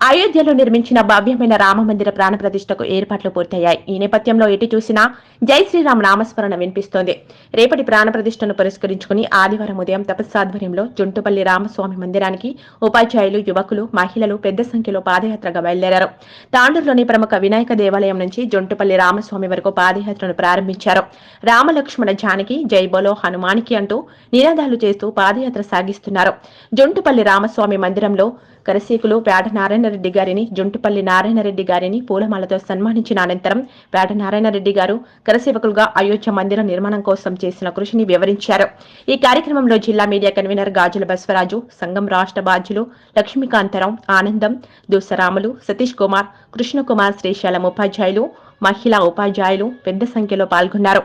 అయోధ్యలో నిర్మించిన భవ్యమైన రామమందిర ప్రాణ ప్రతిష్టకు ఏర్పాట్లు పూర్తయ్యాయి. ఈ నేపథ్యంలో ఎటు చూసినా జై శ్రీరామ్ నామస్మరణ వినిపిస్తోంది. రేపటి ప్రాణ ప్రతిష్టను పురస్కరించుకుని ఆదివారం ఉదయం తపస్సాధ్వర్యంలో జుంటుపల్లి రామస్వామి మందిరానికి ఉపాధ్యాయులు యువకులు మహిళలు పెద్ద సంఖ్యలో పాదయాత్రగా బయలుదేరారు. తాండూరులోని ప్రముఖ వినాయక దేవాలయం నుంచి జుంటుపల్లి రామస్వామి వరకు పాదయాత్రను ప్రారంభించారు. రామలక్ష్మణ జానకి జై బోలో హనుమానికి అంటూ నినాదాలు చేస్తూ పాదయాత్ర సాగిస్తున్నారు. జుంటుపల్లి రామస్వామి మందిరంలో కరసీకులు పేట నారాయణరెడ్డి గారిని జుంటుపల్లి నారాయణరెడ్డి గారిని పూలమాలతో సన్మానించిన అనంతరం పేట నారాయణరెడ్డి గారు కరసేవకులుగా అయోధ్య మందిర నిర్మాణం కోసం చేసిన కృషిని వివరించారు. ఈ కార్యక్రమంలో జిల్లా మీడియా కన్వీనర్ గాజుల బస్వరాజు సంఘం రాష్ట్ర బాధ్యులు లక్ష్మీకాంతరావు ఆనందం దూసరాములు సతీష్ కుమార్ కృష్ణకుమార్ శ్రీశైలం ఉపాధ్యాయులు మహిళా ఉపాధ్యాయులు పెద్ద సంఖ్యలో పాల్గొన్నారు.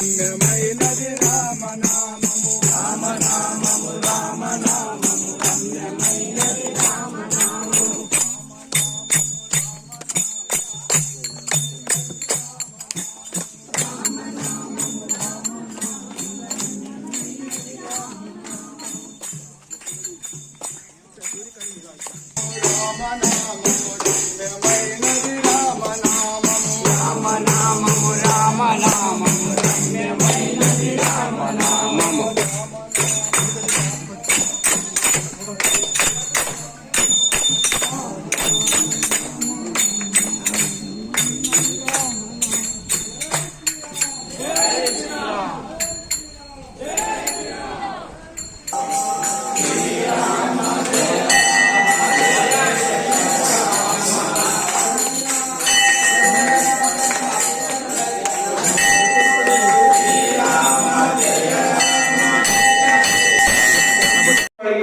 I'm.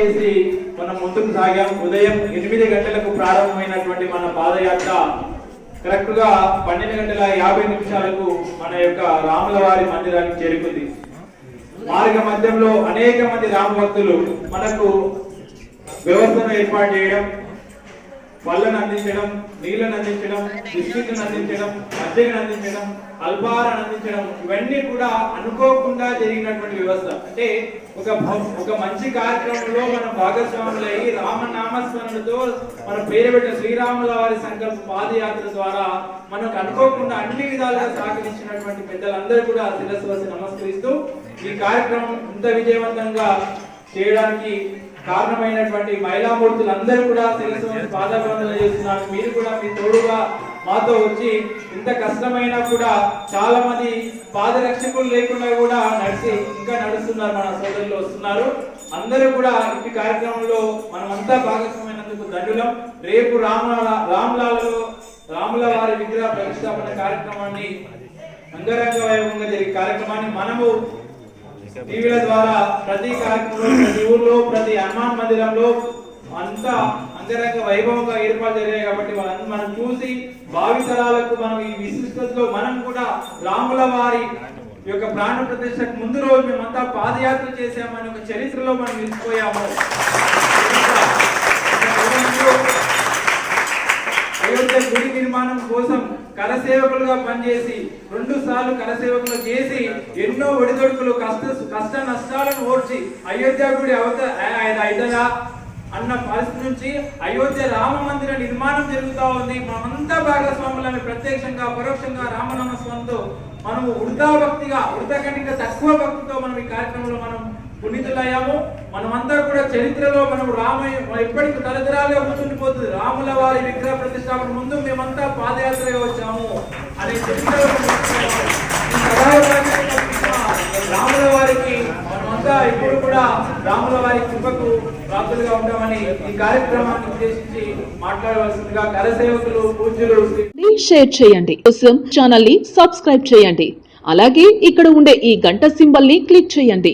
చేసి మనం ముందుకు సాగాం. ఉదయం ఎనిమిది గంటలకు ప్రారంభమైనటువంటి మన పాదయాత్ర. కరెక్ట్గా పన్నెండు గంటల యాభై నిమిషాలకు మన యొక్క రాముల వారి మందిరానికి చేరుకుంది. మార్గ మధ్యంలో అనేక మంది రామభక్తులు మనకు వ్యవస్థను ఏర్పాటు చేయడం పళ్ళను అందించడం నీళ్ళను అందించడం బిస్కెట్లను అందించడం మధ్యను అందించడం అల్పాహారాన్ని అందించడం ఇవన్నీ కూడా అనుకోకుండా జరిగినటువంటి వ్యవస్థ. అంటే ఒక ఒక మంచి కార్యక్రమంలో మనం భాగస్వాములయ్యి రామనామస్మరణతో మన పేరు పెట్టిన శ్రీరాముల వారి సంకల్ప పాదయాత్ర ద్వారా మనకు అనుకోకుండా అన్ని విధాలుగా సహకరించినటువంటి పెద్దలందరూ కూడా శిరస్సు వచ్చి నమస్కరిస్తూ ఈ కార్యక్రమం ఇంత విజయవంతంగా చేయడానికి కారణమైనటువంటి మహిళామూర్తులందరూ కూడా తెలుసు వంచి చేస్తున్నారు. మీరు కూడా మీ తోడుగా మాతో వచ్చి ఇంత కష్టమైనా కూడా చాలా మంది పాదరక్షకులు లేకుండా కూడా నడిచి ఇంకా నడుస్తున్నారు మన సోదరులు వస్తున్నారు. అందరూ కూడా ఈ కార్యక్రమంలో మనమంతా భాగస్వామైనందుకు ధన్యులం. రేపు రామల రామలాలలో రాముల వారి విగ్రహ ప్రతిష్టాపన కార్యక్రమాన్ని అంగరంగ వైభవంగా జరిగే కార్యక్రమాన్ని మనము టీవీల ద్వారా ప్రతి కార్యక్రమంలో ప్రతి ఊర్లో ప్రతి హనుమాన్ మందిరంలో అంతా అంగరంగ వైభవంగా ఏర్పాటు జరిగాయి కాబట్టి వాళ్ళందరూ మనం చూసి భావితరాలకు మనం ఈ విశిష్టతలో మనం కూడా రాముల వారి యొక్క ప్రాణ ప్రతిష్టకు ముందు రోజు మేమంతా పాదయాత్ర చేసామని ఒక చరిత్రలో మనం నిలిచిపోయాము. అయోధ్య గుడి నిర్మాణం కోసం కరసేవకులుగా పనిచేసి రెండు సార్లు కరసేవకులు చేసి ఎన్నో ఒడిదొడుకులు కష్ట కష్ట నష్టాలను ఓర్చి అయోధ్య గుడి అవత ఆయన అయితదా అన్న పరిస్థితి నుంచి అయోధ్య రామ మందిర నిర్మాణం జరుగుతూ ఉంది. మనమంతా భాగస్వాములను ప్రత్యక్షంగా పరోక్షంగా రామనామ స్వామితో మనము ఉడతా భక్తిగా ఉడత కంటే తక్కువ భక్తితో మనం ఈ కార్యక్రమంలో మనం పునీతులయ్యాము. మనమంతా కూడా చరిత్రలో మనం రామయ్య ఎప్పటికీ తరతరాలుగా గుర్తుండిపోతుంది రాముల వారి విగ్రహ ప్రతిష్టాపన ముందు మేమంతా పాదయాత్ర వచ్చాము. అనే చరిత్ర రాముల వారికి మనమంతా ఎప్పుడు కూడా రాముల వారి కృపకు ప్రాప్తులుగా ఉంటామని ఈ కార్యక్రమాన్ని ఉద్దేశించి మాట్లాడవలసిందిగా కరసేవకులు పూజ్యులు షేర్ చేయండి. కోసం ఛానల్ని సబ్స్క్రైబ్ చేయండి. అలాగే ఇక్కడ ఉండే ఈ గంట సింబల్ని క్లిక్ చేయండి.